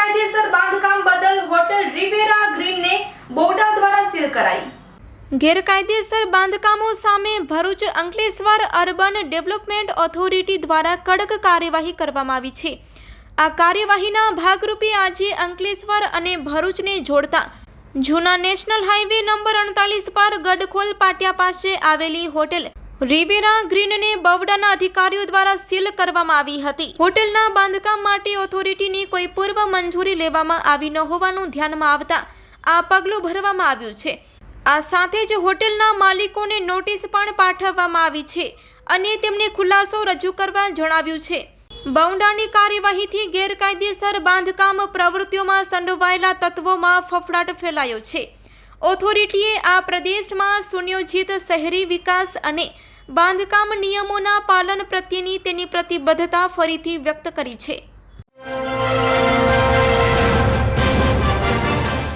ગેરકાયદેસર બાંધકામ બદલ હોટેલ રિવેરા ગ્રીનને બોર્ડા દ્વારા સીલ કરાઈ. ગેરકાયદેસર બાંધકામો સામે Bharuch Ankleshwar urban development authority દ્વારા કડક કાર્યવાહી કરવામાં આવી છે. આ કાર્યવાહીના ભાગરૂપે આજે અંકલેશ્વર અને ભરૂચને જોડતા જૂના નેશનલ હાઈવે નંબર અડતાલીસ પર ગઢખોલ પાટિયા પાસે આવેલી હોટેલ રિવેરા ગ્રીનને બવડાના અધિકારીઓ દ્વારા સીલ કરવામાં આવી હતી. હોટેલના બાંધકામ માટે ઓથોરિટીની કોઈ પૂર્વ મંજૂરી લેવામાં આવી ન હોવાનું ધ્યાનમાં આવતા આ પગલું ભરવામાં આવ્યું છે. આ સાથે જ હોટેલના માલિકોને નોટિસ પણ પાઠવવામાં આવી છે અને તેમને ખુલાસો રજૂ કરવા જણાવ્યું છે. બવડાની કાર્યવાહીથી ગેરકાયદેસર બાંધકામ પ્રવૃત્તિઓમાં સંડોવાયેલા તત્વોમાં ફફડાટ ફેલાયો છે. ઓથોરિટીએ આ પ્રદેશમાં સુનિયોજિત શહેરી વિકાસ અને બાંધકામ નિયમોના પાલન પ્રત્યેની તેની પ્રતિબદ્ધતા ફરીથી વ્યક્ત કરી છે.